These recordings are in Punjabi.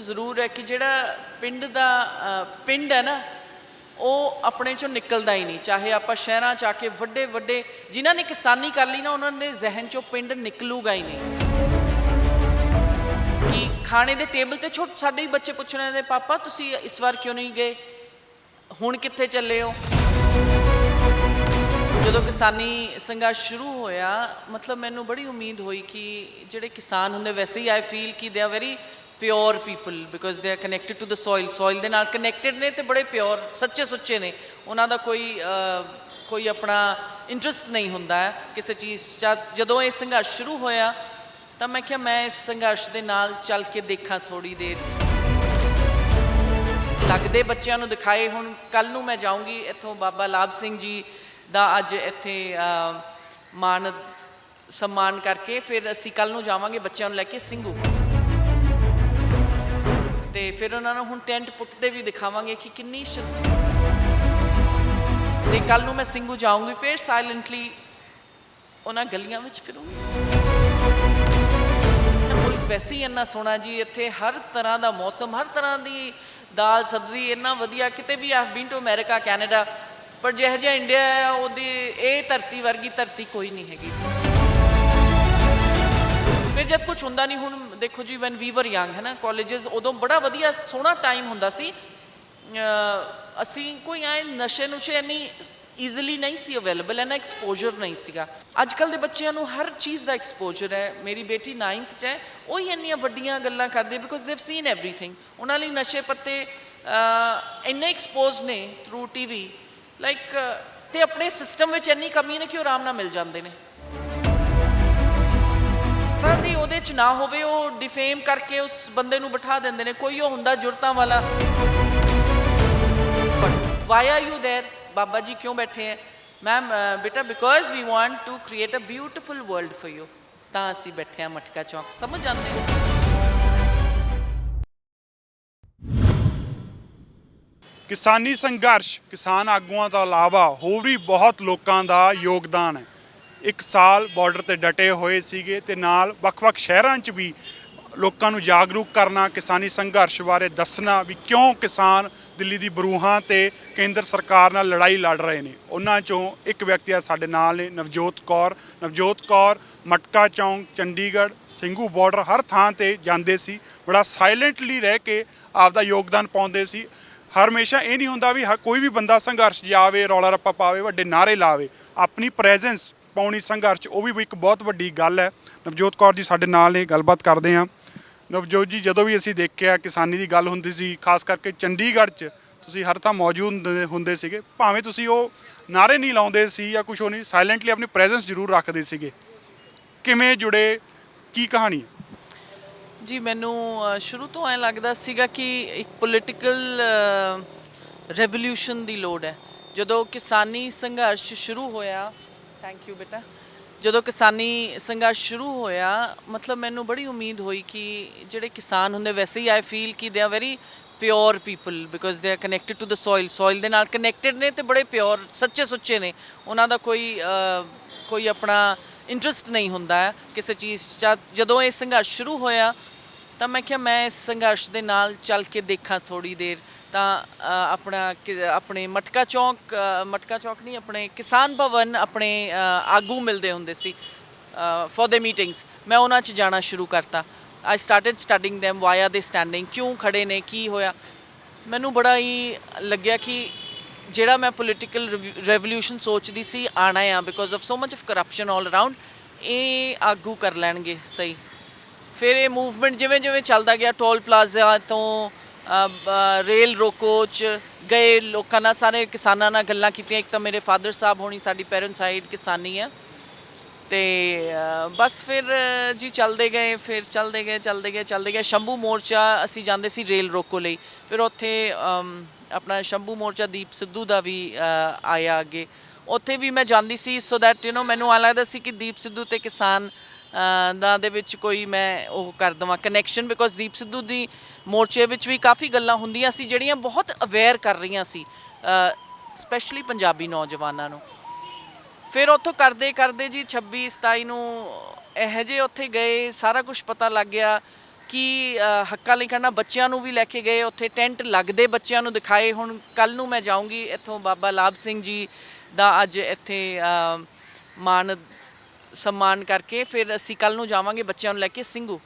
ਜ਼ਰੂਰ ਹੈ ਕਿ ਜਿਹੜਾ ਪਿੰਡ ਦਾ ਪਿੰਡ ਹੈ ਨਾ, ਉਹ ਆਪਣੇ ਚੋਂ ਨਿਕਲਦਾ ਹੀ ਨਹੀਂ। ਚਾਹੇ ਆਪਾਂ ਸ਼ਹਿਰਾਂ ਚ ਆ ਕੇ ਵੱਡੇ ਵੱਡੇ ਜਿਨ੍ਹਾਂ ਨੇ ਕਿਸਾਨੀ ਕਰ ਲਈ ਨਾ, ਉਹਨਾਂ ਦੇ ਜ਼ਿਹਨ ਚੋਂ ਪਿੰਡ ਨਿਕਲੂਗਾ ਹੀ ਨਹੀਂ। ਕਿ ਖਾਣੇ ਦੇ ਟੇਬਲ ਤੇ ਛੋਟ, ਸਾਡੇ ਹੀ ਬੱਚੇ ਪੁੱਛਣ ਦੇ ਪਾਪਾ, ਤੁਸੀਂ ਇਸ ਵਾਰ ਕਿਉਂ ਨਹੀਂ ਗਏ? ਹੁਣ ਕਿੱਥੇ ਚੱਲੇ ਹੋ? ਜਦੋਂ ਕਿਸਾਨੀ ਸੰਘਰਸ਼ ਸ਼ੁਰੂ ਹੋਇਆ, ਮਤਲਬ ਮੈਨੂੰ ਬੜੀ ਉਮੀਦ ਹੋਈ ਕਿ ਜਿਹੜੇ ਕਿਸਾਨ ਹੁੰਦੇ, ਵੈਸੇ ਹੀ ਆਈ ਫੀਲ ਕਿ they are very pure people because they are connected to the soil soil ਦੇ ਨਾਲ ਕਨੈਕਟਡ ਨੇ ਤੇ ਬੜੇ ਪਿਓਰ ਸੱਚੇ ਸੁੱਚੇ ਨੇ। ਉਹਨਾਂ ਦਾ ਕੋਈ ਕੋਈ ਆਪਣਾ ਇੰਟਰਸਟ ਨਹੀਂ ਹੁੰਦਾ ਕਿਸੇ ਚੀਜ਼ ਜਦੋਂ ਇਹ ਸੰਘਰਸ਼ ਸ਼ੁਰੂ ਹੋਇਆ ਤਾਂ ਮੈਂ ਕਿਹਾ ਮੈਂ ਇਸ ਸੰਘਰਸ਼ ਦੇ ਨਾਲ ਚੱਲ ਕੇ ਦੇਖਾਂ ਥੋੜੀ ਦੇਰ। ਲੱਗਦੇ ਬੱਚਿਆਂ ਨੂੰ ਦਿਖਾਏ ਹੁਣ ਕੱਲ ਨੂੰ ਮੈਂ ਜਾਊਂਗੀ ਇੱਥੋਂ ਬਾਬਾ ਲਾਭ ਸਿੰਘ ਜੀ ਦਾ ਅੱਜ ਇੱਥੇ ਅ, ਮਾਨ ਸਨਮਾਨ ਕਰਕੇ। ਫਿਰ ਅਸੀਂ ਕੱਲ ਨੂੰ ਜਾਵਾਂਗੇ ਬੱਚਿਆਂ ਨੂੰ ਲੈ ਕੇ ਸਿੰਘੂ ਤੇ ਫਿਰ ਉਹਨਾਂ ਨੂੰ ਹੁਣ ਟੈਂਟ ਪੁੱਟਦੇ ਵੀ ਦਿਖਾਵਾਂਗੇ ਕਿ ਕਿੰਨੀ ਸ਼ ਤੇ ਕੱਲ ਨੂੰ ਮੈਂ ਸਿੰਘੂ ਜਾਊਂਗੀ, ਫਿਰ ਸਾਇਲੈਂਟਲੀ ਉਹਨਾਂ ਗਲੀਆਂ ਵਿੱਚ ਫਿਰੂੰਗੀ। ਮੁਲਕ ਵੈਸੇ ਹੀ ਇੰਨਾ ਸੋਹਣਾ ਜੀ, ਇੱਥੇ ਹਰ ਤਰ੍ਹਾਂ ਦਾ ਮੌਸਮ, ਹਰ ਤਰ੍ਹਾਂ ਦੀ ਦਾਲ, ਸਬਜ਼ੀ ਇੰਨਾ ਵਧੀਆ, ਕਿਤੇ ਵੀ of been to America Canada ਪਰ ਜਿਹੋ ਜਿਹਾ ਇੰਡੀਆ ਹੈ, ਉਹਦੀ ਇਹ ਧਰਤੀ ਵਰਗੀ ਧਰਤੀ ਕੋਈ ਨਹੀਂ ਹੈਗੀ। ਫਿਰ ਜਦ ਕੁਝ ਹੁੰਦਾ ਨਹੀਂ, ਹੁਣ ਦੇਖੋ ਜੀ ਵੈਨ ਵੀ ਵਰ ਯੰਗ ਹੈ ਨਾ ਕਾਲਜਸ ਉਦੋਂ ਬੜਾ ਵਧੀਆ ਸੋਹਣਾ ਟਾਈਮ ਹੁੰਦਾ ਸੀ। ਅਸੀਂ ਕੋਈ ਐ ਨਸ਼ੇ ਨੁਸ਼ੇ ਨਹੀਂ ਈਜ਼ੀਲੀ ਨਹੀਂ ਸੀ ਅਵੇਲੇਬਲ ਐਨਾ ਐਕਸਪੋਜ਼ਰ ਨਹੀਂ ਸੀਗਾ। ਅੱਜ ਕੱਲ ਦੇ ਬੱਚਿਆਂ ਨੂੰ ਹਰ ਚੀਜ਼ ਦਾ ਐਕਸਪੋਜ਼ਰ ਹੈ। ਮੇਰੀ ਬੇਟੀ 9th ਚ ਹੈ, ਉਹ ਹੀ ਇੰਨੀਆਂ ਵੱਡੀਆਂ ਗੱਲਾਂ ਕਰਦੀ ਬਿਕੋਜ਼ ਦੇਵ ਸੀਨ ਐਵਰੀਥਿੰਗ ਉਹਨਾਂ ਲਈ ਨਸ਼ੇ ਪੱਤੇ ਇੰਨੇ ਐਕਸਪੋਜ਼ ਨੇ ਥਰੂ ਟੀਵੀ ਲਾਈਕ ਤੇ ਆਪਣੇ ਸਿਸਟਮ ਵਿੱਚ ਇੰਨੀ ਕਮੀ ਨੇ ਕਿ ਉਹ ਆਰਾਮ ਨਾਲ ਮਿਲ ਜਾਂਦੇ ਨੇ। ਵਿੱਚ ਨਾ ਹੋਵੇ ਉਹ ਡਿਫੇਮ ਕਰਕੇ ਉਸ ਬੰਦੇ ਨੂੰ ਬਿਠਾ ਦਿੰਦੇ ਨੇ। ਕੋਈ ਉਹ ਹੁੰਦਾ ਜੁਰਤਾਂ ਵਾਲਾ। Why are you there Baba ji ਕਿਉਂ ਬੈਠੇ ਐ? ਮੈਮ ਬੇਟਾ because we want to create a beautiful world for you ਤਾਂ ਅਸੀਂ ਬੈਠੇ ਆ ਮਟਕਾ ਚੌਕ। ਸਮਝ ਜਾਂਦੇ ਹੋ? ਕਿਸਾਨੀ ਸੰਘਰਸ਼ ਕਿਸਾਨ ਆਗੂਆਂ ਤੋਂ ਇਲਾਵਾ ਹੋਰ ਵੀ ਬਹੁਤ ਲੋਕਾਂ ਦਾ ਯੋਗਦਾਨ ਹੈ ਇੱਕ ਸਾਲ ਬਾਰਡਰ ਤੇ ਡਟੇ ਹੋਏ ਸੀਗੇ ਤੇ ਨਾਲ ਵੱਖ-ਵੱਖ ਸ਼ਹਿਰਾਂ 'ਚ ਵੀ ਲੋਕਾਂ ਨੂੰ ਜਾਗਰੂਕ ਕਰਨਾ, ਕਿਸਾਨੀ ਸੰਘਰਸ਼ ਬਾਰੇ ਦੱਸਣਾ ਵੀ ਕਿਉਂ ਕਿਸਾਨ ਦਿੱਲੀ ਦੀ ਬਰੂਹਾਂ ਤੇ ਕੇਂਦਰ ਸਰਕਾਰ ਨਾਲ ਲੜਾਈ ਲੜ ਰਹੇ ਨੇ। ਉਹਨਾਂ 'ਚੋਂ ਇੱਕ ਵਿਅਕਤੀ ਆ ਸਾਡੇ ਨਾਲ ਨੇ, ਨਵਜੋਤ ਕੌਰ। ਨਵਜੋਤ ਕੌਰ ਮਟਕਾ ਚੌਂਕ, ਚੰਡੀਗੜ੍ਹ, ਸਿੰਘੂ ਬਾਰਡਰ ਹਰ ਥਾਂ ਤੇ ਜਾਂਦੇ ਸੀ। ਬੜਾ ਸਾਇਲੈਂਟਲੀ ਰਹਿ ਕੇ ਆਪਦਾ ਯੋਗਦਾਨ ਪਾਉਂਦੇ ਸੀ। ਹਰ ਹਮੇਸ਼ਾ ਇਹ ਨਹੀਂ ਹੁੰਦਾ ਵੀ ਹ- ਕੋਈ ਵੀ ਬੰਦਾ ਸੰਘਰਸ਼ ਜਾਵੇ ਰੌਲਾ ਰੱਪਾ ਪਾਵੇ, ਵੱਡੇ ਨਾਰੇ ਲਾਵੇ, ਆਪਣੀ ਪ੍ਰੈਜ਼ੈਂਸ ਪਾਉਣੀ ਸੰਘਰਸ਼ ਉਹ ਵੀ ਇੱਕ ਬਹੁਤ ਵੱਡੀ ਗੱਲ ਹੈ। ਨਵਜੋਤ ਕੌਰ ਜੀ ਸਾਡੇ ਨਾਲ ਨੇ, ਗੱਲਬਾਤ ਕਰਦੇ ਹਾਂ। ਨਵਜੋਤ ਜੀ, ਜਦੋਂ ਵੀ ਅਸੀਂ ਦੇਖਿਆ ਕਿਸਾਨੀ ਦੀ ਗੱਲ ਹੁੰਦੀ ਸੀ, ਖਾਸ ਕਰਕੇ ਚੰਡੀਗੜ੍ਹ 'ਚ, ਤੁਸੀਂ ਹਰ ਥਾਂ ਮੌਜੂਦ ਹੁੰਦੇ- ਸੀਗੇ। ਭਾਵੇਂ ਤੁਸੀਂ ਉਹ ਨਾਰੇ ਨਹੀਂ ਲਾਉਂਦੇ ਸੀ ਜਾਂ ਕੁਝ ਉਹ ਨਹੀਂ ਸਾਇਲੈਂਟਲੀ ਆਪਣੀ ਪ੍ਰੈਜ਼ੈਂਸ ਜ਼ਰੂਰ ਰੱਖਦੇ ਸੀਗੇ। ਕਿਵੇਂ ਜੁੜੇ? ਕੀ ਕਹਾਣੀ ਜੀ, ਮੈਨੂੰ ਸ਼ੁਰੂ ਤੋਂ ਐ ਲੱਗਦਾ ਸੀਗਾ ਕਿ ਇੱਕ ਪੋਲੀਟੀਕਲ ਰੈਵੋਲੂਸ਼ਨ ਦੀ ਲੋੜ ਹੈ। ਜਦੋਂ ਕਿਸਾਨੀ ਸੰਘਰਸ਼ ਸ਼ੁਰੂ ਹੋਇਆ ਥੈਂਕ ਯੂ ਬੇਟਾ। ਜਦੋਂ ਕਿਸਾਨੀ ਸੰਘਰਸ਼ ਸ਼ੁਰੂ ਹੋਇਆ, ਮਤਲਬ ਮੈਨੂੰ ਬੜੀ ਉਮੀਦ ਹੋਈ ਕਿ ਜਿਹੜੇ ਕਿਸਾਨ ਹੁੰਦੇ ਵੈਸੇ ਹੀ ਆਈ ਫੀਲ ਕਿ they are very pure people because they are connected to the soil soil ਦੇ ਨਾਲ ਕਨੈਕਟਡ ਨੇ ਤੇ ਬੜੇ ਪਿਓਰ ਸੱਚੇ ਸੁੱਚੇ ਨੇ। ਉਹਨਾਂ ਦਾ ਕੋਈ ਕੋਈ ਆਪਣਾ ਇੰਟਰਸਟ ਨਹੀਂ ਹੁੰਦਾ ਕਿਸੇ ਚੀਜ਼ 'ਚ। ਜਦੋਂ ਇਹ ਸੰਘਰਸ਼ ਸ਼ੁਰੂ ਹੋਇਆ, ਤਾਂ ਮੈਂ ਕਿਹਾ ਮੈਂ ਇਸ ਸੰਘਰਸ਼ ਦੇ ਨਾਲ ਚੱਲ ਕੇ ਦੇਖਾਂ ਥੋੜੀ ਦੇਰ। ਤਾਂ ਆਪਣਾ ਆਪਣੇ ਮਟਕਾ ਚੌਂਕ ਮਟਕਾ ਚੌਂਕ ਨਹੀਂ, ਆਪਣੇ ਕਿਸਾਨ ਭਵਨ ਆਪਣੇ ਆਗੂ ਮਿਲਦੇ ਹੁੰਦੇ ਸੀ ਫॉर ਦੇ ਮੀਟਿੰਗਸ ਮੈਂ ਉਹਨਾਂ 'ਚ ਜਾਣਾ ਸ਼ੁਰੂ ਕਰਤਾ। I started studying them why are they standing ਕਿਉਂ ਖੜੇ ਨੇ, ਕੀ ਹੋਇਆ? ਮੈਨੂੰ ਬੜਾ ਹੀ ਲੱਗਿਆ ਕਿ ਜਿਹੜਾ ਮੈਂ ਪੋਲੀਟੀਕਲ ਰੈਵੋਲੂਸ਼ਨ ਸੋਚਦੀ ਸੀ, ਆਣਾ ਆ because of so much of corruption all around ਇਹ ਆਗੂ ਕਰ ਲੈਣਗੇ, ਸਹੀ। ਫਿਰ ਇਹ ਮੂਵਮੈਂਟ ਜਿਵੇਂ ਜਿਵੇਂ ਚੱਲਦਾ ਗਿਆ ਟੋਲ ਪਲਾਜ਼ਾ ਤੋਂ ਰੇਲ ਰੋਕੋ ਚ ਗਏ ਲੋਕਾਂ ਨਾਲ, ਸਾਰੇ ਕਿਸਾਨਾਂ ਨਾਲ ਗੱਲਾਂ ਕੀਤੀਆਂ। ਇੱਕ ਤਾਂ ਮੇਰੇ ਫਾਦਰ ਸਾਹਿਬ, ਹੋਣੀ ਸਾਡੀ ਪੈਰੈਂਟ ਸਾਈਡ ਕਿਸਾਨੀ ਆ। ਤੇ ਬਸ ਫਿਰ, ਜੀ ਚੱਲਦੇ ਗਏ, ਫਿਰ ਚੱਲਦੇ ਗਏ ਚੱਲਦੇ ਗਏ ਚੱਲਦੇ ਗਏ। ਸ਼ੰਭੂ ਮੋਰਚਾ, ਅਸੀਂ ਜਾਂਦੇ ਸੀ ਰੇਲ ਰੋਕੋ ਲਈ। ਫਿਰ ਉੱਥੇ ਆਪਣਾ ਸ਼ੰਭੂ ਮੋਰਚਾ ਦੀਪ ਸਿੱਧੂ ਦਾ ਵੀ ਆਇਆ ਅੱਗੇ। ਉੱਥੇ ਵੀ ਮੈਂ ਜਾਂਦੀ ਸੀ। ਸੋ ਦੈਟ ਯੂ نو ਮੈਨੂੰ ਆ ਲੱਗਦਾ ਸੀ ਕਿ ਦੀਪ ਸਿੱਧੂ ਤੇ ਕਿਸਾਨ ਦਾ ਦੇ ਵਿੱਚ ਕੋਈ ਮੈਂ ਉਹ ਕਰ ਦਵਾਂ ਕਨੈਕਸ਼ਨ ਬਿਕੋਜ਼ ਦੀਪ ਸਿੱਧੂ ਦੀ ਮੋਰਚੇ ਵਿੱਚ ਵੀ ਕਾਫੀ ਗੱਲਾਂ ਹੁੰਦੀਆਂ ਸੀ ਜਿਹੜੀਆਂ ਬਹੁਤ ਅਵੇਅਰ ਕਰ ਰਹੀਆਂ ਸੀ ਸਪੈਸ਼ਲੀ ਪੰਜਾਬੀ ਨੌਜਵਾਨਾਂ ਨੂੰ। ਫਿਰ ਉੱਥੋਂ ਕਰਦੇ ਕਰਦੇ ਜੀ 26 27 ਨੂੰ ਇਹੋ ਜਿਹੇ ਉੱਥੇ ਗਏ ਸਾਰਾ ਕੁਝ ਪਤਾ ਲੱਗ ਗਿਆ ਕਿ ਅ, ਹੱਕਾਂ ਲਈ ਖੜਨਾ ਬੱਚਿਆਂ ਨੂੰ ਵੀ ਲੈ ਕੇ ਗਏ ਉੱਥੇ ਟੈਂਟ ਲੱਗਦੇ ਬੱਚਿਆਂ ਨੂੰ ਦਿਖਾਏ ਹੁਣ ਕੱਲ ਨੂੰ ਮੈਂ ਜਾਊਂਗੀ ਇੱਥੋਂ ਬਾਬਾ ਲਾਭ ਸਿੰਘ ਜੀ ਦਾ ਅੱਜ ਇੱਥੇ ਅ, ਮਾਨ ਸਨਮਾਨ ਕਰਕੇ ਫਿਰ ਅਸੀਂ ਕੱਲ ਨੂੰ ਜਾਵਾਂਗੇ ਬੱਚਿਆਂ ਨੂੰ ਲੈ ਕੇ ਸਿੰਘੂ।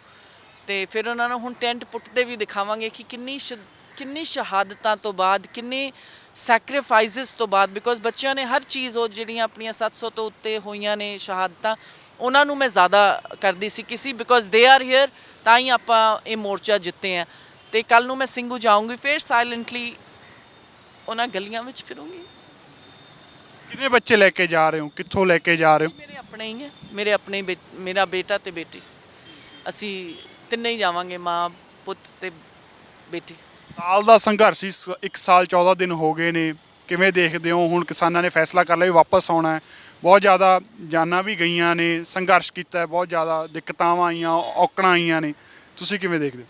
ਤੇ ਫਿਰ ਉਹਨਾਂ ਨੂੰ ਹੁਣ ਟੈਂਟ ਪੁੱਟਦੇ ਵੀ ਦਿਖਾਵਾਂਗੇ ਕਿ ਕਿੰਨੀ ਸ਼- ਕਿੰਨੀ ਸ਼ਹਾਦਤਾਂ ਤੋਂ ਬਾਅਦ, ਕਿੰਨੇ ਸੈਕਰੀਫਾਈਸਸ ਤੋਂ ਬਾਅਦ ਬਿਕੋਜ਼ ਬੱਚਿਆਂ ਨੇ ਹਰ ਚੀਜ਼ ਉਹ ਜਿਹੜੀਆਂ ਆਪਣੀਆਂ 700 ਤੋਂ ਉੱਤੇ ਹੋਈਆਂ ਨੇ ਸ਼ਹਾਦਤਾਂ, ਉਹਨਾਂ ਨੂੰ ਮੈਂ ਜ਼ਿਆਦਾ ਕਰਦੀ ਸੀ ਕਿਸੇ ਬਿਕੋਜ਼ ਦੇ ਆਰ ਹੇਅਰ ਤਾਂ ਹੀ ਆਪਾਂ ਇਹ ਮੋਰਚਾ ਜਿੱਤੇ ਆ। ਤੇ ਕੱਲ ਨੂੰ ਮੈਂ ਸਿੰਘੂ ਜਾਊਂਗੀ, ਫਿਰ ਸਾਇਲੈਂਟਲੀ ਉਹਨਾਂ ਗਲੀਆਂ ਵਿੱਚ ਫਿਰੂੰਗੀ। ਕਿੰਨੇ ਬੱਚੇ ਲੈ ਕੇ ਜਾ ਰਹੇ ਹੋ? ਕਿੱਥੋਂ ਲੈ ਕੇ ਜਾ ਰਹੇ ਹੋ? ਮੇਰੇ ਆਪਣੇ ਹੀ ਹੈ। ਮੇਰੇ ਆਪਣੇ ਬੇ- ਮੇਰਾ ਬੇਟਾ ਤੇ ਬੇਟੀ। ਅਸੀਂ ਤਿੰਨੇ ਹੀ ਜਾਵਾਂਗੇ ਮਾਂ ਪੁੱਤ ਤੇ ਬੇਟੀ। ਸਾਲ ਦਾ ਸੰਘਰਸ਼ ਸੀ 1 ਸਾਲ 14 ਦਿਨ ਹੋ ਗਏ ਨੇ। ਕਿਵੇਂ ਦੇਖਦੇ ਹੋ? ਹੁਣ ਕਿਸਾਨਾਂ ਨੇ ਫੈਸਲਾ ਕਰ ਲਿਆ ਵੀ ਵਾਪਸ ਆਉਣਾ ਹੈ। ਬਹੁਤ ਜ਼ਿਆਦਾ ਜਾਨਾਂ ਵੀ ਗਈਆਂ ਨੇ ਸੰਘਰਸ਼ ਕੀਤਾ ਹੈ। ਬਹੁਤ ਜ਼ਿਆਦਾ ਦਿੱਕਤਾਂ ਆਈਆਂ ਔਕੜਾਂ ਆਈਆਂ ਨੇ। ਤੁਸੀਂ ਕਿਵੇਂ ਦੇਖਦੇ ਹੋ?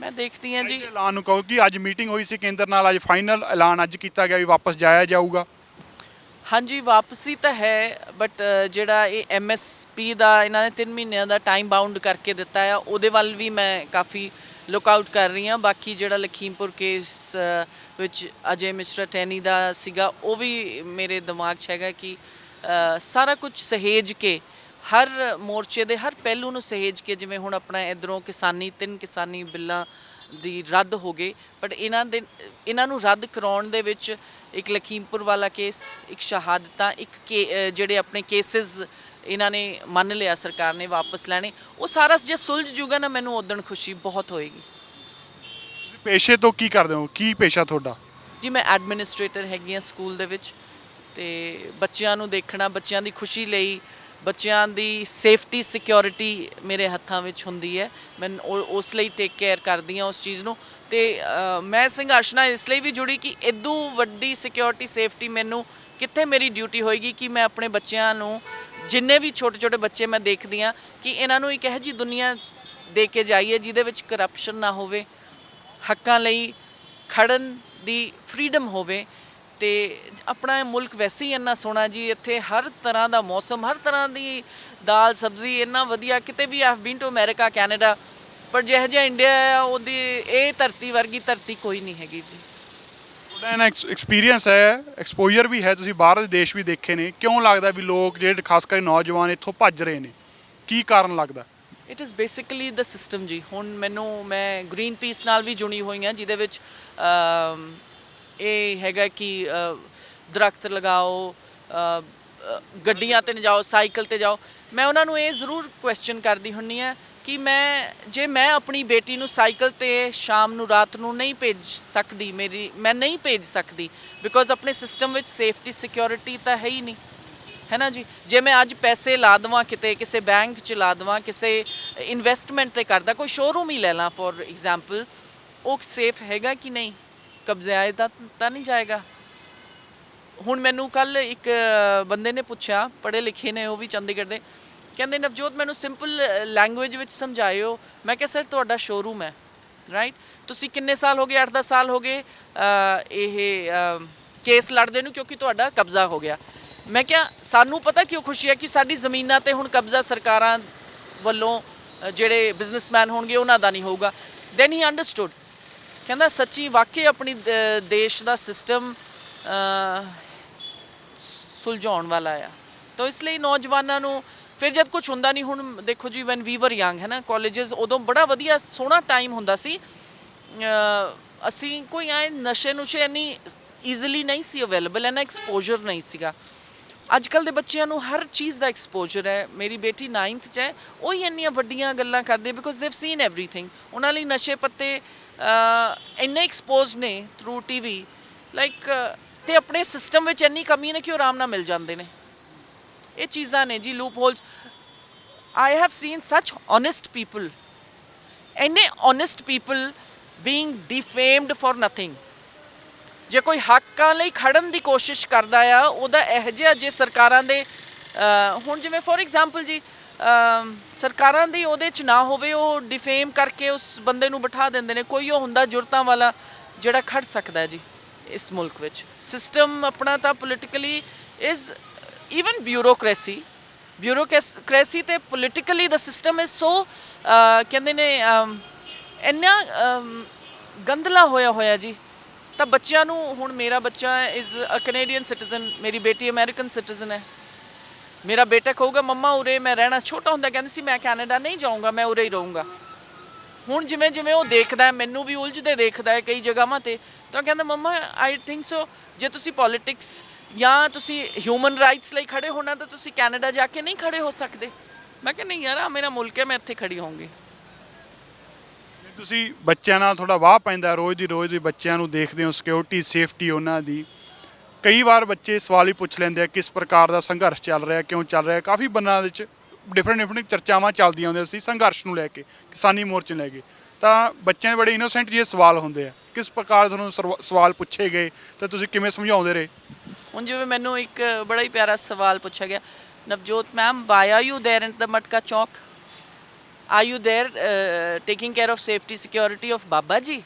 ਮੈਂ ਦੇਖਦੀ ਹਾਂ ਜੀ। ਐਲਾਨ ਨੂੰ ਕਹੋ ਕਿ ਅੱਜ ਮੀਟਿੰਗ ਹੋਈ ਸੀ ਕੇਂਦਰ ਨਾਲ ਅੱਜ ਫਾਈਨਲ ਐਲਾਨ ਅੱਜ ਕੀਤਾ ਗਿਆ ਵੀ ਵਾਪਸ ਜਾਇਆ ਜਾਊਗਾ। ਹਾਂਜੀ, ਵਾਪਸੀ ਤਾਂ ਹੈ ਬਟ ਜਿਹੜਾ ਇਹ ਐਮਐਸਪੀ ਦਾ ਇਹਨਾਂ ਨੇ 3 ਮਹੀਨਿਆਂ ਦਾ ਟਾਈਮ ਬਾਉਂਡ ਕਰਕੇ ਦਿੱਤਾ ਆ, ਉਹਦੇ ਵੱਲ ਵੀ ਮੈਂ ਕਾਫੀ ਲੁੱਕ ਆਊਟ ਕਰ ਰਹੀ ਹਾਂ। ਬਾਕੀ ਜਿਹੜਾ ਲਖੀਮਪੁਰ ਕੇਸ ਵਿੱਚ ਅਜੇ ਮਿਸਟਰ ਟੈਨੀ ਦਾ ਸੀਗਾ, ਉਹ ਵੀ ਮੇਰੇ ਦਿਮਾਗ 'ਚ ਹੈਗਾ ਕਿ ਸਾਰਾ ਕੁਝ ਸਹੇਜ ਕੇ, ਹਰ ਮੋਰਚੇ ਦੇ ਹਰ ਪਹਿਲੂ ਨੂੰ ਸਹੇਜ ਕੇ, ਜਿਵੇਂ ਹੁਣ ਆਪਣਾ ਇਧਰੋਂ ਕਿਸਾਨੀ, ਤਿੰਨ ਕਿਸਾਨੀ ਬਿੱਲਾਂ ਦੀ ਰੱਦ ਹੋ ਗਏ ਬਟ ਇਹਨਾਂ ਦੇ ਇਹਨਾਂ ਨੂੰ ਰੱਦ ਕਰਾਉਣ ਦੇ ਵਿੱਚ ਇੱਕ ਲਖੀਮਪੁਰ ਵਾਲਾ ਕੇਸ ਇੱਕ ਸ਼ਹਾਦਤਾਂ ਇੱਕ ਜਿਹੜੇ ਆਪਣੇ ਕੇਸਿਸ ਇਹਨਾਂ ਨੇ ਮੰਨ ਲਿਆ ਸਰਕਾਰ ਨੇ ਵਾਪਸ ਲੈਣੇ ਉਹ ਸਾਰਾ ਜੇ ਸੁਲਝ ਜੂਗਾ ਨਾ ਮੈਨੂੰ ਉਦਣ ਖੁਸ਼ੀ ਬਹੁਤ ਹੋਏਗੀ। ਪੇਸ਼ੇ ਤੋਂ ਕੀ ਕਰਦੇ ਹੋ? ਕੀ ਪੇਸ਼ਾ ਤੁਹਾਡਾ? ਜੀ ਮੈਂ ਐਡਮਿਨਿਸਟ੍ਰੇਟਰ ਹੈਗੀ ਹਾਂ ਸਕੂਲ ਦੇ ਵਿੱਚ ਤੇ ਬੱਚਿਆਂ ਨੂੰ ਦੇਖਣਾ ਬੱਚਿਆਂ ਦੀ ਖੁਸ਼ੀ ਲਈ ਬੱਚਿਆਂ ਦੀ ਸੇਫਟੀ ਸਿਕਿਉਰਿਟੀ ਮੇਰੇ ਹੱਥਾਂ ਵਿੱਚ ਹੁੰਦੀ ਹੈ। ਮੈਂ ਉਹ- ਉਸ ਲਈ ਟੇਕ ਕੇਅਰ ਕਰਦੀ ਹਾਂ ਉਸ ਚੀਜ਼ ਨੂੰ। ਤੇ ਅ, ਮੈਂ ਸੰਘਰਸ਼ ਨਾਲ ਇਸ ਲਈ ਵੀ ਜੁੜੀ ਕਿ ਇਦੋਂ ਵੱਡੀ ਸਿਕਿਉਰਿਟੀ ਸੇਫਟੀ ਮੈਨੂੰ ਕਿੱਥੇ ਮੇਰੀ ਡਿਊਟੀ ਹੋਏਗੀ ਕਿ ਮੈਂ ਆਪਣੇ ਬੱਚਿਆਂ ਨੂੰ ਜਿੰਨੇ ਵੀ ਛੋਟੇ ਛੋਟੇ ਬੱਚੇ ਮੈਂ ਦੇਖਦੀ ਹਾਂ ਕਿ ਇਹਨਾਂ ਨੂੰ ਇੱਕ ਇਹੋ ਜਿਹੀ ਦੁਨੀਆ ਦੇ ਕੇ ਜਾਈਏ ਜਿਹਦੇ ਵਿੱਚ ਕਰਪਸ਼ਨ ਨਾ ਹੋਵੇ ਹੱਕਾਂ ਲਈ ਖੜਨ ਦੀ ਫਰੀडम ਹੋਵੇ। ਤੇ ਆਪਣਾ ਇਹ ਮੁਲਕ ਵੈਸੇ ਹੀ ਇੰਨਾ ਸੋਹਣਾ ਜੀ ਇੱਥੇ ਹਰ ਤਰ੍ਹਾਂ ਦਾ ਮੌਸਮ ਹਰ ਤਰ੍ਹਾਂ ਦੀ ਦਾਲ ਸਬਜ਼ੀ ਇੰਨਾ ਵਧੀਆ ਕਿਤੇ ਵੀ I've been to America Canada ਪਰ ਜਿਹੋ ਜਿਹਾ ਇੰਡੀਆ ਆ ਉਹਦੀ ਇਹ ਧਰਤੀ ਵਰਗੀ ਧਰਤੀ ਕੋਈ ਨਹੀਂ ਹੈਗੀ ਜੀ। ਤੁਹਾਡਾ ਇਹਨਾਂ ਐਕਸਪੀਰੀਅੰਸ ਹੈ ਐਕਸਪੋਜ਼ਰ ਵੀ ਹੈ ਤੁਸੀਂ ਬਾਹਰ ਦੇ ਦੇਸ਼ ਵੀ ਦੇਖੇ ਨੇ। ਕਿਉਂ ਲੱਗਦਾ ਵੀ ਲੋਕ ਜਿਹੜੇ ਖਾਸ ਕਰਕੇ ਨੌਜਵਾਨ ਇੱਥੋਂ ਭੱਜ ਰਹੇ ਨੇ? ਕੀ ਕਾਰਨ ਲੱਗਦਾ? It is basically the system ਜੀ। ਹੁਣ ਮੈਨੂੰ ਮੈਂ ਗ੍ਰੀਨ ਪੀਸ ਨਾਲ ਵੀ ਜੁੜੀ ਹੋਈ ਹਾਂ ਜਿਹਦੇ ਵਿੱਚ ਇਹ ਹੈਗਾ ਕਿ ਅ, ਦਰਖਤ ਲਗਾਓ ਗੱਡੀਆਂ ਤੇ ਨਾ ਜਾਓ ਸਾਈਕਲ ਤੇ ਜਾਓ। ਮੈਂ ਉਹਨਾਂ ਨੂੰ ਇਹ ਜ਼ਰੂਰ ਕੁਐਸਚਨ ਕਰਦੀ ਹੁੰਨੀ ਆ ਕਿ ਮੈਂ ਜੇ ਮੈਂ ਆਪਣੀ ਬੇਟੀ ਨੂੰ ਸਾਈਕਲ ਤੇ ਸ਼ਾਮ ਨੂੰ ਰਾਤ ਨੂੰ ਨਹੀਂ ਭੇਜ ਸਕਦੀ ਮੇਰੀ ਮੈਂ ਨਹੀਂ ਭੇਜ ਸਕਦੀ ਬਿਕੋਜ਼ ਆਪਣੇ ਸਿਸਟਮ ਵਿੱਚ ਸੇਫਟੀ ਸਿਕਿਉਰਿਟੀ ਤਾਂ ਹੈ ਹੀ ਨਹੀਂ। ਹੈ ਨਾ ਜੀ? ਜੇ ਮੈਂ ਅੱਜ ਪੈਸੇ ਲਾ ਦੇਵਾਂ ਕਿਤੇ ਕਿਸੇ ਬੈਂਕ 'ਚ ਲਾ ਦੇਵਾਂ ਕਿਸੇ ਇਨਵੈਸਟਮੈਂਟ ਤੇ ਕਰਦਾ ਕੋਈ ਸ਼ੋਰੂਮ ਹੀ ਲੈ ਲਾਂ ਫੋਰ ਐਗਜ਼ਾਮਪਲ ਉਹ ਸੇਫ ਹੈਗਾ ਕਿ ਨਹੀਂ? ਕਬਜ਼ੇ ਦਾ ਤਾਂ ਨਹੀਂ ਜਾਏਗਾ। ਹੁਣ ਮੈਨੂੰ ਕੱਲ ਇੱਕ ਬੰਦੇ ਨੇ ਪੁੱਛਿਆ, ਪੜ੍ਹੇ ਲਿਖੇ ਨੇ, ਉਹ ਵੀ ਚੰਡੀਗੜ੍ਹ ਦੇ। ਕਹਿੰਦੇ, ਨਵਜੋਤ, ਮੈਨੂੰ ਸਿੰਪਲ ਲੈਂਗੁਏਜ ਵਿੱਚ ਸਮਝਾਇਓ। ਮੈਂ ਕਿਹਾ, ਸਰ, ਤੁਹਾਡਾ ਸ਼ੋਰੂਮ ਹੈ ਰਾਈਟ ਤੁਸੀਂ ਕਿੰਨੇ ਸਾਲ ਹੋ ਗਏ? 8-10 ਸਾਲ ਹੋ ਗਏ ਇਹ ਕੇਸ ਲੜਦੇ ਨੂੰ, ਕਿਉਂਕਿ ਤੁਹਾਡਾ ਕਬਜ਼ਾ ਹੋ ਗਿਆ। ਮੈਂ ਕਿਹਾ, ਸਾਨੂੰ ਪਤਾ ਕਿਉਂ ਖੁਸ਼ੀ ਹੈ ਕਿ ਸਾਡੀ ਜ਼ਮੀਨਾਂ ਤੇ ਹੁਣ ਕਬਜ਼ਾ ਸਰਕਾਰਾਂ ਵੱਲੋਂ ਜਿਹੜੇ ਬਿਜ਼ਨਸਮੈਨ ਹੋਣਗੇ, ਉਹਨਾਂ ਦਾ ਨਹੀਂ ਹੋਊਗਾ। ਦੈਨ ਹੀ ਅੰਡਰਸਟੂਡ ਕਹਿੰਦਾ ਸੱਚੀ ਵਾਕਈ ਆਪਣੀ ਦੇਸ਼ ਦਾ ਸਿਸਟਮ ਸੁਲਝਾਉਣ ਵਾਲਾ ਆ। ਤਾਂ ਇਸ ਲਈ ਨੌਜਵਾਨਾਂ ਨੂੰ ਫਿਰ ਜਦ ਕੁਝ ਹੁੰਦਾ ਨਹੀਂ, ਹੁਣ ਦੇਖੋ ਜੀ ਵੈਨ ਵੀ ਵਰ ਯੰਗ ਹੈ ਨਾ ਕਾਲਜਸ ਉਦੋਂ ਬੜਾ ਵਧੀਆ ਸੋਹਣਾ ਟਾਈਮ ਹੁੰਦਾ ਸੀ। ਅਸੀਂ ਕੋਈ ਐ ਨਸ਼ੇ ਨੁਸ਼ੇ ਨਹੀਂ ਈਜ਼ਲੀ ਨਹੀਂ ਸੀ ਅਵੇਲੇਬਲ ਐ ਨਾ ਐਕਸਪੋਜ਼ਰ ਨਹੀਂ ਸੀਗਾ। ਅੱਜ ਕੱਲ ਦੇ ਬੱਚਿਆਂ ਨੂੰ ਹਰ ਚੀਜ਼ ਦਾ ਐਕਸਪੋਜ਼ਰ ਹੈ। ਮੇਰੀ ਬੇਟੀ 9th ਚ ਹੈ, ਉਹ ਹੀ ਇੰਨੀਆਂ ਵੱਡੀਆਂ ਗੱਲਾਂ ਕਰਦੇ ਬਿਕੋਜ਼ ਦੇਵ ਸੀਨ ਏਵਰੀਥਿੰਗ ਉਹਨਾਂ ਲਈ ਨਸ਼ੇ ਪੱਤੇ ਇੰਨੇ ਐਕਸਪੋਜ਼ਡ ਨੇ ਥਰੂ ਟੀਵੀ ਲਾਈਕ ਤੇ ਆਪਣੇ ਸਿਸਟਮ ਵਿੱਚ ਇੰਨੀ ਕਮੀ ਨੇ ਕਿ ਉਹ ਆਰਾਮ ਨਾਲ ਮਿਲ ਜਾਂਦੇ ਨੇ। ਇਹ ਚੀਜ਼ਾਂ ਨੇ ਜੀ loopholes I have seen such honest people ਇੰਨੇ honest people being defamed for nothing ਜੇ ਕੋਈ ਹੱਕਾਂ ਲਈ ਖੜਨ ਦੀ ਕੋਸ਼ਿਸ਼ ਕਰਦਾ ਆ, ਉਹਦਾ ਇਹ ਜਿਹਾ ਜੇ ਸਰਕਾਰਾਂ ਦੇ ਹੁਣ ਜਿਵੇਂ ਫੋਰ ਐਗਜ਼ਾਮਪਲ ਜੀ ਸਰਕਾਰਾਂ ਦੀ ਉਹਦੇ ਚ ਨਾ ਹੋਵੇ ਉਹ ਡਿਫੇਮ ਕਰਕੇ ਉਸ ਬੰਦੇ ਨੂੰ ਬਿਠਾ ਦਿੰਦੇ ਨੇ। ਕੋਈ ਉਹ ਹੁੰਦਾ ਜੁਰਤਾਂ ਵਾਲਾ ਜਿਹੜਾ ਖੜ ਸਕਦਾ ਜੀ ਇਸ ਮੁਲਕ ਵਿੱਚ। ਸਿਸਟਮ ਆਪਣਾ ਤਾਂ politically is even bureaucracy bureaucracy ਤੇ ਪੋਲਿਟਿਕਲੀ ਦਾ ਸਿਸਟਮ ਇਜ਼ ਸੋ ਕਹਿੰਦੇ ਨੇ ਇੰਨਾ ਅਮ, ਗੰਦਲਾ ਹੋਇਆ ਹੋਇਆ ਜੀ। ਤਾਂ ਬੱਚਿਆਂ ਨੂੰ ਹੁਣ ਮੇਰਾ ਬੱਚਾ ਇਜ਼ ਅ ਕੈਨੇਡੀਅਨ ਸਿਟੀਜ਼ਨ ਮੇਰੀ ਬੇਟੀ ਅਮਰੀਕਨ ਸਿਟੀਜ਼ਨ ਹੈ। ਮੇਰਾ ਬੇਟਾ ਕਹੂਗਾ, ਮੰਮਾ, ਉਰੇ ਮੈਂ ਰਹਿਣਾ ਛੋਟਾ ਹੁੰਦਾ। ਕਹਿੰਦੀ ਸੀ, ਮੈਂ ਕੈਨੇਡਾ ਨਹੀਂ ਜਾਊਂਗਾ, ਮੈਂ ਉਰੇ ਹੀ ਰਹੂੰਗਾ। ਹੁਣ ਜਿਵੇਂ ਜਿਵੇਂ ਉਹ ਦੇਖਦਾ ਹੈ, ਮੈਨੂੰ ਵੀ ਉਲਝਦੇ ਦੇਖਦਾ ਹੈ ਕਈ ਜਗ੍ਹਾਵਾਂ ਤੇ, ਤਾਂ ਕਹਿੰਦਾ, ਮੰਮਾ ਆਈ ਥਿੰਕ ਸੋ ਜੇ ਤੁਸੀਂ ਪੋਲਿਟਿਕਸ ਜਾਂ ਤੁਸੀਂ ਹਿਊਮਨ ਰਾਈਟਸ ਲਈ ਖੜੇ ਹੋਣਾ, ਤਾਂ ਤੁਸੀਂ ਕੈਨੇਡਾ ਜਾ ਕੇ ਨਹੀਂ ਖੜੇ ਹੋ ਸਕਦੇ। ਮੈਂ ਕਹਿੰਦਾ ਨਹੀਂ ਯਾਰ, ਆਹ ਮੇਰਾ ਮੁਲਕ ਹੈ, ਮੈਂ ਇੱਥੇ ਖੜੀ ਹੋਊਂਗੀ। ਤੁਸੀਂ ਬੱਚਿਆਂ ਨਾਲ ਥੋੜਾ ਵਾਹ ਪੈਂਦਾ, ਰੋਜ਼ ਦੀ ਰੋਜ਼ ਦੀ ਬੱਚਿਆਂ ਨੂੰ ਦੇਖਦੇ ਹੋ ਸਿਕਿਉਰਿਟੀ ਸੇਫਟੀ ਉਹਨਾਂ ਦੀ। ਕਈ ਵਾਰ ਬੱਚੇ ਸਵਾਲ ਹੀ ਪੁੱਛ ਲੈਂਦੇ ਆ ਕਿਸ ਪ੍ਰਕਾਰ ਦਾ ਸੰਘਰਸ਼ ਚੱਲ ਰਿਹਾ ਕਿਉਂ ਚੱਲ ਰਿਹਾ ਕਾਫੀ ਬੰਨਾਂ ਦੇ ਵਿੱਚ ਡਿਫਰੈਂਟ ਡਿਫਰੈਂਟ ਚਰਚਾਵਾਂ ਚੱਲਦੀਆਂ ਹੁੰਦੀਆਂ ਸੀ ਸੰਘਰਸ਼ ਨੂੰ ਲੈ ਕੇ ਕਿਸਾਨੀ ਮੋਰਚੇ ਨੂੰ ਲੈ ਕੇ ਤਾਂ ਬੱਚਿਆਂ ਦੇ ਬੜੇ ਇਨੋਸੈਂਟ ਜਿਹੇ ਸਵਾਲ ਹੁੰਦੇ ਆ ਕਿਸ ਪ੍ਰਕਾਰ ਤੁਹਾਨੂੰ ਸਰਵ- ਸਵਾਲ ਪੁੱਛੇ ਗਏ ਤਾਂ ਤੁਸੀਂ ਕਿਵੇਂ ਸਮਝਾਉਂਦੇ ਰਹੇ ਹੁਣ ਜਿਵੇਂ ਮੈਨੂੰ ਇੱਕ ਬੜਾ ਹੀ ਪਿਆਰਾ ਸਵਾਲ ਪੁੱਛਿਆ ਗਿਆ Navjot ma'am why are you there in the Matka Chowk are you there taking care of safety security of Baba ji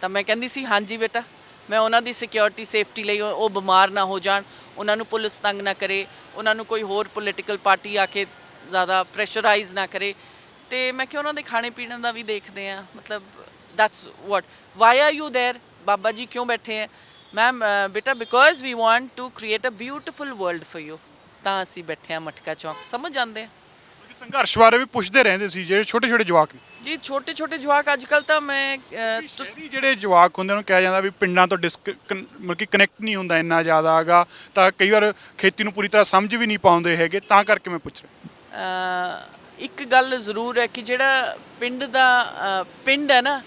ਤਾਂ ਮੈਂ ਕਹਿੰਦੀ ਸੀ ਹਾਂਜੀ ਬੇਟਾ ਮੈਂ ਉਹਨਾਂ ਦੀ ਸਿਕਿਉਰਿਟੀ ਸੇਫਟੀ ਲਈ ਉਹ ਬਿਮਾਰ ਨਾ ਹੋ ਜਾਣ, ਉਹਨਾਂ ਨੂੰ ਪੁਲਿਸ ਤੰਗ ਨਾ ਕਰੇ, ਉਹਨਾਂ ਨੂੰ ਕੋਈ ਹੋਰ ਪੋਲੀਟੀਕਲ ਪਾਰਟੀ ਆ ਕੇ ਜ਼ਿਆਦਾ ਪ੍ਰੈਸ਼ਰਾਈਜ਼ ਨਾ ਕਰੇ। ਤੇ ਮੈਂ ਕਿ ਉਹਨਾਂ ਦੇ ਖਾਣੇ ਪੀਣ ਦਾ ਵੀ ਦੇਖਦੇ ਆ ਮਤਲਬ that's what why are you there Baba ji ਕਿਉਂ ਬੈਠੇ ਆ ਮੈਮ ਬੇਟਾ because we want to create a beautiful world for you ਤਾਂ ਅਸੀਂ ਬੈਠੇ ਆ ਮਟਕਾ ਚੌਂਕ। ਸਮਝ ਜਾਂਦੇ ਆ? ਸੰਘਰਸ਼ ਬਾਰੇ ਵੀ ਪੁੱਛਦੇ ਰਹਿੰਦੇ ਸੀ ਜਿਹੜੇ ਛੋਟੇ ਛੋਟੇ ਜਵਾਕ ਨੇ। ਜੀ ਛੋਟੇ ਛੋਟੇ ਜਵਾਕ ਅੱਜ ਕੱਲ ਤਾਂ ਮੈਂ ਅਹ, ਤੁਸ- ਸ਼ਹਿਰੀ ਜਿਹੜੇ ਜਵਾਕ ਹੁੰਦੇ ਉਹਨੂੰ ਕਿਹਾ ਜਾਂਦਾ ਵੀ ਪਿੰਡਾਂ ਤੋਂ ਡਿਸਕ ਕਨ- ਮਤਲਬ ਕਿ ਕਨੈਕਟ ਨਹੀਂ ਹੁੰਦਾ ਇੰਨਾ ਜ਼ਿਆਦਾ ਹੈਗਾ ਤਾਂ ਕਈ ਵਾਰ ਖੇਤੀ ਨੂੰ ਪੂਰੀ ਤਰ੍ਹਾਂ ਸਮਝ ਵੀ ਨਹੀਂ ਪਾਉਂਦੇ ਹੈਗੇ ਤਾਂ ਕਰਕੇ ਮੈਂ ਪੁੱਛ ਰਿਹਾ। ਇੱਕ ਗੱਲ ਜ਼ਰੂਰ ਹੈ ਕਿ ਜਿਹੜਾ ਪਿੰਡ ਦਾ ਪਿੰਡ ਹੈ ਨਾ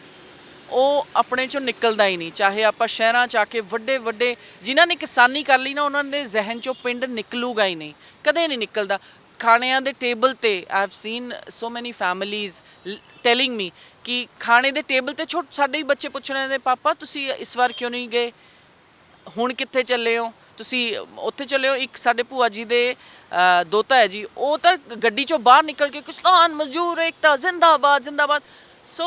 ਉਹ ਆਪਣੇ ਚੋਂ ਨਿਕਲਦਾ ਹੀ ਨਹੀਂ। ਚਾਹੇ ਆਪਾਂ ਸ਼ਹਿਰਾਂ ਚ ਆ ਕੇ ਵੱਡੇ ਵੱਡੇ ਜਿਨ੍ਹਾਂ ਨੇ ਕਿਸਾਨੀ ਕਰ ਲਈ ਨਾ ਉਹਨਾਂ ਦੇ ਜ਼ਿਹਨ ਚੋਂ ਪਿੰਡ ਨਿਕਲੂਗਾ ਹੀ ਨਹੀਂ। ਕਦੇ ਨਹੀਂ ਨਿਕਲਦਾ। ਖਾਣਿਆਂ ਦੇ ਟੇਬਲ ਤੇ I have seen so many families telling me ਕਿ ਖਾਣੇ ਦੇ ਟੇਬਲ ਤੇ ਛੋਟ ਸਾਡੇ ਹੀ ਬੱਚੇ ਪੁੱਛਣ ਦੇ ਪਾਪਾ, ਤੁਸੀਂ ਇਸ ਵਾਰ ਕਿਉਂ ਨਹੀਂ ਗਏ? ਹੁਣ ਕਿੱਥੇ ਚੱਲੇ ਹੋ? ਤੁਸੀਂ ਉੱਥੇ ਚੱਲੇ ਹੋ? ਇੱਕ ਸਾਡੇ ਭੂਆ ਜੀ ਦੇ ਦੋਤਾ ਹੈ ਜੀ, ਉਹ ਤਾਂ ਗੱਡੀ ਚੋਂ ਬਾਹਰ ਨਿਕਲ ਕੇ ਕਿਸਾਨ ਮਜ਼ਦੂਰ, ਏਕਤਾ, ਜ਼ਿੰਦਾਬਾਦ ਜ਼ਿੰਦਾਬਾਦ। ਸੋ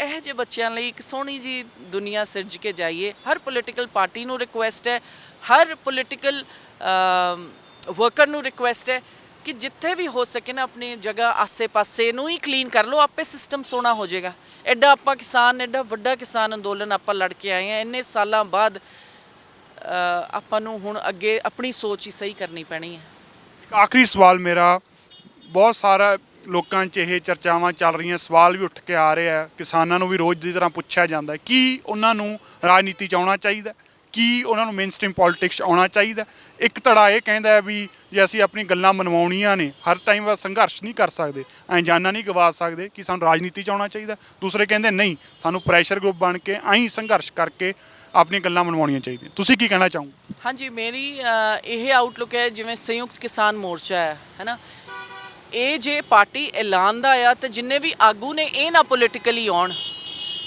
ਇਹ ਜੇ ਬੱਚਿਆਂ ਲਈ ਇੱਕ ਸੋਹਣੀ ਜੀ ਦੁਨੀਆ ਸਿਰਜ ਕੇ ਜਾਈਏ। ਹਰ ਪੋਲੀਟੀਕਲ ਪਾਰਟੀ ਨੂੰ ਰਿਕੁਐਸਟ ਹੈ, ਹਰ ਪੋਲੀਟੀਕਲ ਵਰਕਰ ਨੂੰ ਰਿਕੁਐਸਟ ਹੈ। ਕਿ ਜਿੱਥੇ ਵੀ ਹੋ ਸਕੇ ਨਾ ਆਪਣੀ ਜਗ੍ਹਾ ਆਸੇ-ਪਾਸੇ ਨੂੰ ਹੀ ਕਲੀਨ ਕਰ ਲਓ, ਆਪੇ ਸਿਸਟਮ ਸੋਹਣਾ ਹੋ ਜਾਏਗਾ। ਐਡਾ ਆਪਾਂ ਕਿਸਾਨ, ਐਡਾ ਵੱਡਾ ਕਿਸਾਨ ਅੰਦੋਲਨ ਆਪਾਂ ਲੜ ਕੇ ਆਏ ਆ ਇੰਨੇ ਸਾਲਾਂ ਬਾਅਦ ਆਪਾਂ ਨੂੰ ਹੁਣ ਅੱਗੇ ਆਪਣੀ ਸੋਚ ਹੀ ਸਹੀ ਕਰਨੀ ਪੈਣੀ ਹੈ। ਇੱਕ ਆਖਰੀ ਸਵਾਲ ਮੇਰਾ, ਬਹੁਤ ਸਾਰਾ ਲੋਕਾਂ 'ਚ ਇਹ ਚਰਚਾਵਾਂ ਚੱਲ ਰਹੀਆਂ, ਸਵਾਲ ਵੀ ਉੱਠ ਕੇ ਆ ਰਹੇ ਆ ਕਿਸਾਨਾਂ ਨੂੰ ਵੀ ਰੋਜ਼ ਦੀ ਤਰ੍ਹਾਂ ਪੁੱਛਿਆ ਜਾਂਦਾ ਕੀ ਉਹਨਾਂ ਨੂੰ ਰਾਜਨੀਤੀ 'ਚ ਆਉਣਾ ਚਾਹੀਦਾ ਕੀ ਉਹਨਾਂ ਨੂੰ ਮੇਨਸਟ੍ਰੀਮ ਪੋਲਿਟਿਕਸ ਆਉਣਾ ਚਾਹੀਦਾ ਇੱਕ ਧੜਾ ਇਹ ਕਹਿੰਦਾ ਹੈ ਵੀ ਜੇ ਅਸੀਂ ਆਪਣੀ ਗੱਲਾਂ ਮਨਵਾਉਣੀਆਂ ਨੇ, ਹਰ ਟਾਈਮ ਸੰਘਰਸ਼ ਨਹੀਂ ਕਰ ਸਕਦੇ, ਐਂ ਜਾਨਾਂ ਨਹੀਂ ਗਵਾ ਸਕਦੇ ਕਿ ਸਾਨੂੰ ਰਾਜਨੀਤੀ 'ਚ ਆਉਣਾ ਚਾਹੀਦਾ ਦੂਸਰੇ ਕਹਿੰਦੇ ਨਹੀਂ, ਸਾਨੂੰ ਪ੍ਰੈਸ਼ਰ ਗਰੁੱਪ ਬਣ ਕੇ ਐਂ ਸੰਘਰਸ਼ ਕਰਕੇ ਆਪਣੀ ਗੱਲਾਂ ਮਨਵਾਉਣੀਆਂ ਚਾਹੀਦੀਆਂ। ਤੁਸੀਂ ਕੀ ਕਹਿਣਾ ਚਾਹੋਗੇ? ਹਾਂਜੀ, ਮੇਰੀ ਇਹ ਆਊਟਲੁੱਕ ਹੈ ਜਿਵੇਂ ਸੰਯੁਕਤ ਕਿਸਾਨ ਮੋਰਚਾ ਹੈ, ਹੈਨਾ? ਇਹ ਜੇ ਪਾਰਟੀ ਐਲਾਨ ਦਾ ਆ ਤੇ ਜਿੰਨੇ ਵੀ ਆਗੂ ਨੇ, ਇਹ ਨਾ ਪੋਲੀਟੀਕਲੀ ਆਉਣ।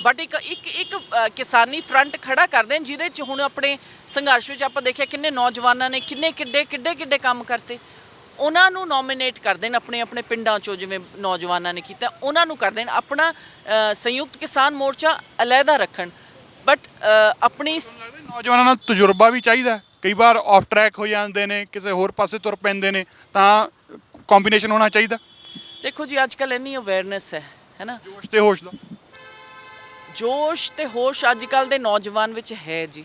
ਬਟ ਇੱਕ ਇੱਕ ਇੱਕ ਕਿਸਾਨੀ ਫਰੰਟ ਖੜਾ ਕਰਦੇ ਨੇ ਜਿਹਦੇ ਚ ਹੁਣ ਆਪਣੇ ਸੰਘਰਸ਼ ਵਿੱਚ ਆਪਾਂ ਦੇਖਿਆ ਕਿੰਨੇ ਨੌਜਵਾਨਾਂ ਨੇ ਕਿੰਨੇ ਕਿੱਡੇ ਕਿੱਡੇ ਕਿੱਡੇ ਕੰਮ ਕਰਤੇ। ਉਹਨਾਂ ਨੂੰ ਨੋਮੀਨੇਟ ਕਰ ਦੇਣ ਆਪਣੇ ਆਪਣੇ ਪਿੰਡਾਂ ਚੋਂ ਜਿਵੇਂ ਨੌਜਵਾਨਾਂ ਨੇ ਕੀਤਾ ਉਹਨਾਂ ਨੂੰ ਕਰ ਦੇਣ। ਆਪਣਾ ਸੰਯੁਕਤ ਕਿਸਾਨ ਮੋਰਚਾ ਅਲੱਗਾ ਰੱਖਣ। ਬਟ ਆਪਣੀ ਨੌਜਵਾਨਾਂ ਨੂੰ ਤਜਰਬਾ ਵੀ ਚਾਹੀਦਾ। ਕਈ ਵਾਰ ਆਫ ਟਰੈਕ ਹੋ ਜਾਂਦੇ ਨੇ ਕਿਸੇ ਹੋਰ ਪਾਸੇ ਤੁਰ ਪੈਂਦੇ ਨੇ ਤਾਂ ਕੰਬੀਨੇਸ਼ਨ ਹੋਣਾ ਚਾਹੀਦਾ। ਦੇਖੋ ਜੀ ਅੱਜ ਕੱਲ ਇੰਨੀ ਅਵੇਅਰਨੈਸ ਹੈ ਹੈਨਾ ਜੋਸ਼ ਤੇ ਹੋਸ਼ ਦਾ। ਜੋਸ਼ ਤੇ ਹੋਸ਼ ਅੱਜ ਕੱਲ ਦੇ ਨੌਜਵਾਨ ਵਿੱਚ ਹੈ ਜੀ।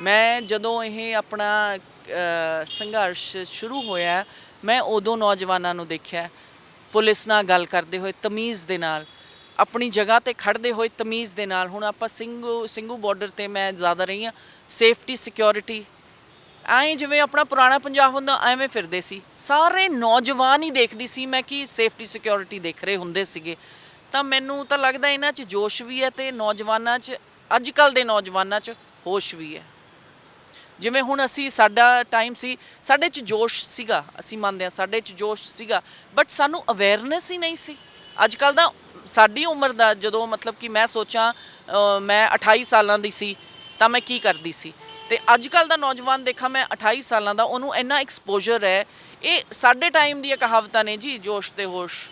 ਮੈਂ ਜਦੋਂ ਇਹ ਆਪਣਾ ਸੰਘਰਸ਼ ਸ਼ੁਰੂ ਹੋਇਆ, ਮੈਂ ਉਦੋਂ ਨੌਜਵਾਨਾਂ ਨੂੰ ਦੇਖਿਆ। ਪੁਲਿਸ ਨਾਲ ਗੱਲ ਕਰਦੇ ਹੋਏ, ਤਮੀਜ਼ ਦੇ ਨਾਲ। ਆਪਣੀ ਜਗ੍ਹਾ ਤੇ ਖੜਦੇ ਹੋਏ ਤਮੀਜ਼ ਦੇ ਨਾਲ। ਹੁਣ ਆਪਾਂ ਸਿੰਘੂ ਸਿੰਘੂ ਬਾਰਡਰ ਤੇ ਮੈਂ ਜ਼ਿਆਦਾ ਰਹੀ ਹਾਂ। ਸੇਫਟੀ ਸਿਕਿਉਰਿਟੀ ਐਂ ਜਿਵੇਂ ਆਪਣਾ ਪੁਰਾਣਾ ਪੰਜਾਬ ਹੁੰਦਾ, ਐਵੇਂ ਫਿਰਦੇ ਸੀ। ਸਾਰੇ ਨੌਜਵਾਨ ਹੀ ਦੇਖਦੀ ਸੀ ਮੈਂ ਕਿ ਸੇਫਟੀ ਸਿਕਿਉਰਿਟੀ ਦੇਖ ਰਹੇ ਹੁੰਦੇ ਸੀਗੇ। ਤਾਂ ਮੈਨੂੰ ਤਾਂ ਲੱਗਦਾ ਇਹਨਾਂ 'ਚ ਜੋਸ਼ ਵੀ ਹੈ ਤੇ ਨੌਜਵਾਨਾਂ 'ਚ ਅੱਜ ਕੱਲ ਦੇ ਨੌਜਵਾਨਾਂ 'ਚ ਹੋਸ਼ ਵੀ ਹੈ। ਜਿਵੇਂ ਹੁਣ ਅਸੀਂ ਸਾਡਾ ਟਾਈਮ ਸੀ, ਸਾਡੇ 'ਚ ਜੋਸ਼ ਸੀਗਾ, ਅਸੀਂ ਮੰਨਦੇ ਹਾਂ ਸਾਡੇ 'ਚ ਜੋਸ਼ ਸੀਗਾ ਬਟ ਸਾਨੂੰ ਅਵੇਅਰਨੈਸ ਹੀ ਨਹੀਂ ਸੀ। ਅੱਜ ਕੱਲ ਦਾ ਸਾਡੀ ਉਮਰ ਦਾ ਜਦੋਂ ਮਤਲਬ ਕਿ ਮੈਂ ਸੋਚਾਂ ਮੈਂ 28 ਸਾਲਾਂ ਦੀ ਸੀ, ਤਾਂ ਮੈਂ ਕੀ ਕਰਦੀ ਸੀ? ਤੇ ਅੱਜ ਕੱਲ ਦਾ ਨੌਜਵਾਨ ਦੇਖਾਂ ਮੈਂ 28 ਸਾਲਾਂ ਦਾ, ਉਹਨੂੰ ਇੰਨਾ ਐਕਸਪੋਜ਼ਰ ਹੈ, ਇਹ ਸਾਡੇ ਟਾਈਮ ਦੀਆਂ ਕਹਾਵਤਾਂ ਨੇ ਜੀ, ਜੋਸ਼ ਤੇ ਹੋਸ਼।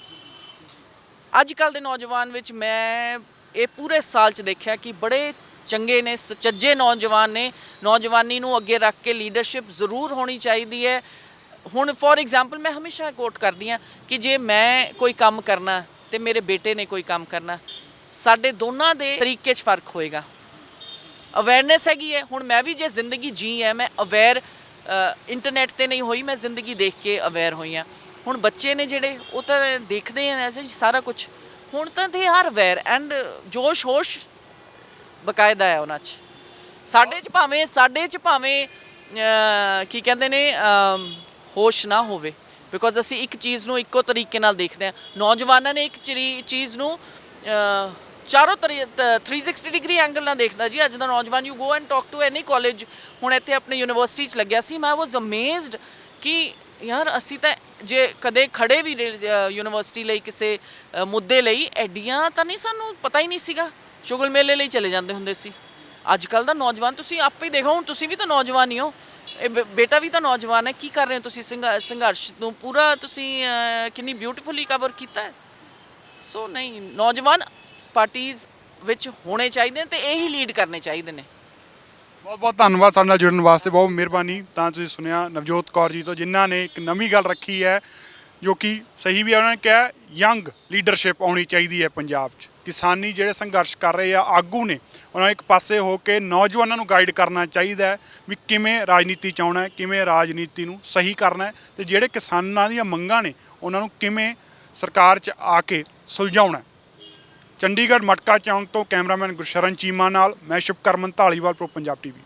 ਅੱਜ ਕੱਲ ਦੇ ਨੌਜਵਾਨ ਵਿੱਚ ਮੈਂ ਇਹ ਪੂਰੇ ਸਾਲ ਚ ਦੇਖਿਆ ਕਿ ਬੜੇ ਚੰਗੇ ਨੇ, ਸੁਚੱਜੇ ਨੌਜਵਾਨ ਨੇ। ਨੌਜਵਾਨੀ ਨੂੰ ਅੱਗੇ ਰੱਖ ਕੇ ਲੀਡਰਸ਼ਿਪ ਜ਼ਰੂਰ ਹੋਣੀ ਚਾਹੀਦੀ ਹੈ। ਹੁਣ ਫੋਰ ਐਗਜ਼ਾਮਪਲ ਮੈਂ ਹਮੇਸ਼ਾ ਕੋਟ ਕਰਦੀ ਆ ਕਿ ਜੇ ਮੈਂ ਕੋਈ ਕੰਮ ਕਰਨਾ ਤੇ ਮੇਰੇ ਬੇਟੇ ਨੇ ਕੋਈ ਕੰਮ ਕਰਨਾ, ਸਾਡੇ ਦੋਨਾਂ ਦੇ ਤਰੀਕੇ 'ਚ ਫ਼ਰਕ ਹੋਏਗਾ। ਅਵੇਅਰਨੈਸ ਹੈਗੀ ਹੈ। ਹੁਣ ਮੈਂ ਵੀ ਜੇ ਜ਼ਿੰਦਗੀ ਜੀ ਹੈ, ਮੈਂ ਅਵੇਅਰ ਇੰਟਰਨੈਟ ਤੇ ਨਹੀਂ ਹੋਈ, ਮੈਂ ਜ਼ਿੰਦਗੀ ਦੇਖ ਕੇ ਅਵੇਅਰ ਹੋਈ ਆ ਹੁਣ ਬੱਚੇ ਨੇ ਜਿਹੜੇ, ਉਹ ਤਾਂ ਦੇਖਦੇ ਆ ਐਸੇ ਸਾਰਾ ਕੁਝ ਹੁਣ ਤਾਂ ਦੇ ਆਰ ਅਵੇਅਰ ਐਂਡ ਜੋਸ਼ ਹੋਸ਼ ਬਕਾਇਦਾ ਹੈ ਉਹਨਾਂ 'ਚ। ਸਾਡੇ 'ਚ ਭਾਵੇਂ, ਸਾਡੇ 'ਚ ਭਾਵੇਂ ਕੀ ਕਹਿੰਦੇ ਨੇ ਹੋਸ਼ ਨਾ ਹੋਵੇ। ਬਿਕੋਜ਼ ਅਸੀਂ ਇੱਕ ਚੀਜ਼ ਨੂੰ ਇੱਕੋ ਤਰੀਕੇ ਨਾਲ ਦੇਖਦੇ ਹਾਂ। ਨੌਜਵਾਨਾਂ ਨੇ ਇੱਕ ਚਰੀ- ਚੀਜ਼ ਨੂੰ ਚਾਰੋਂ ਤਰੀ- ਤ- 360 ਡਿਗਰੀ ਐਂਗਲ ਨਾਲ ਦੇਖਦਾ ਜੀ। ਅੱਜ ਦਾ ਨੌਜਵਾਨ you go and talk to any college ਹੁਣ ਇੱਥੇ ਆਪਣੇ ਯੂਨੀਵਰਸਿਟੀ 'ਚ ਲੱਗਿਆ ਸੀ। ਮੈਂ ਵਾਸ ਅਮੇਜ਼ਡ ਕਿ ਯਾਰ ਅਸੀਂ ਤਾਂ ਜੇ ਕਦੇ ਖੜੇ ਵੀ ਯੂਨੀਵਰਸਿਟੀ ਲਈ ਕਿਸੇ ਮੁੱਦੇ ਲਈ, ਐਡੀਆਂ ਤਾਂ ਨਹੀਂ ਸਾਨੂੰ ਪਤਾ ਹੀ ਨਹੀਂ ਸੀਗਾ। ਸ਼ੁਗਲ ਮੇਲੇ ਲਈ ਚਲੇ ਜਾਂਦੇ ਹੁੰਦੇ ਸੀ। ਅੱਜ ਕੱਲ ਦਾ ਨੌਜਵਾਨ ਤੁਸੀਂ ਆਪੇ ਹੀ ਦੇਖੋ, ਹੁਣ ਤੁਸੀਂ ਵੀ ਤਾਂ ਨੌਜਵਾਨ ਹੀ ਹੋ। ਇਹ ਬੇ- ਬੇਟਾ ਵੀ ਤਾਂ ਨੌਜਵਾਨ ਹੈ, ਕੀ ਕਰ ਰਹੇ ਹੋ ਤੁਸੀਂ ਸੰਘ- ਸੰਘਰਸ਼ ਨੂੰ ਪੂਰਾ ਤੁਸੀਂ ਕਿੰਨੀ ਬਿਊਟੀਫੁਲੀ ਕਵਰ ਕੀਤਾ ਹੈ। ਸੋ ਨਹੀਂ, ਨੌਜਵਾਨ ਪਾਰਟੀਆਂ ਵਿੱਚ ਹੋਣੇ ਚਾਹੀਦੇ ਨੇ ਤੇ ਇਹੀ ਲੀਡ ਕਰਨੇ ਚਾਹੀਦੇ ਨੇ। ਬਹੁਤ ਬਹੁਤ ਧੰਨਵਾਦ ਸਾਡੇ ਨਾਲ ਜੁੜਨ ਵਾਸਤੇ, ਬਹੁਤ ਮਿਹਰਬਾਨੀ। ਤਾਂ ਤੁਸੀਂ ਸੁਣਿਆ ਨਵਜੋਤ ਕੌਰ ਜੀ ਤੋਂ, ਜਿਨ੍ਹਾਂ ਨੇ ਇੱਕ ਨਵੀਂ ਗੱਲ ਰੱਖੀ ਹੈ, ਜੋ ਕਿ ਸਹੀ ਵੀ ਹੈ। ਉਹਨਾਂ ਨੇ ਕਿਹਾ ਯੰਗ ਲੀਡਰਸ਼ਿਪ ਆਉਣੀ ਚਾਹੀਦੀ ਹੈ ਪੰਜਾਬ 'ਚ। ਕਿਸਾਨੀ ਜਿਹੜੇ ਸੰਘਰਸ਼ ਕਰ ਰਹੇ ਆ, ਆਗੂ ਨੇ, ਉਹਨਾਂ ਇੱਕ ਪਾਸੇ ਹੋ ਕੇ ਨੌਜਵਾਨਾਂ ਨੂੰ ਗਾਈਡ ਕਰਨਾ ਚਾਹੀਦਾ ਹੈ ਵੀ ਕਿਵੇਂ ਰਾਜਨੀਤੀ ਚ ਆਉਣਾ ਹੈ, ਕਿਵੇਂ ਰਾਜਨੀਤੀ ਨੂੰ ਸਹੀ ਕਰਨਾ ਹੈ ਤੇ ਜਿਹੜੇ ਕਿਸਾਨਾਂ ਦੀਆਂ ਮੰਗਾਂ ਨੇ, ਉਹਨਾਂ ਨੂੰ ਕਿਵੇਂ ਸਰਕਾਰ 'ਚ ਆ ਕੇ ਸੁਲਝਾਉਣਾ ਚੰਡੀਗੜ੍ਹ ਮਟਕਾ ਚੌਂਕ ਤੋਂ ਕੈਮਰਾਮੈਨ ਗੁਰਸ਼ਰਨ ਚੀਮਾ ਨਾਲ ਮੈਂ ਸ਼ੁਭਕਰਮਨ ਢਾਲੀਵਾਲ ਪ੍ਰੋ ਪੰਜਾਬ ਟੀਵੀ।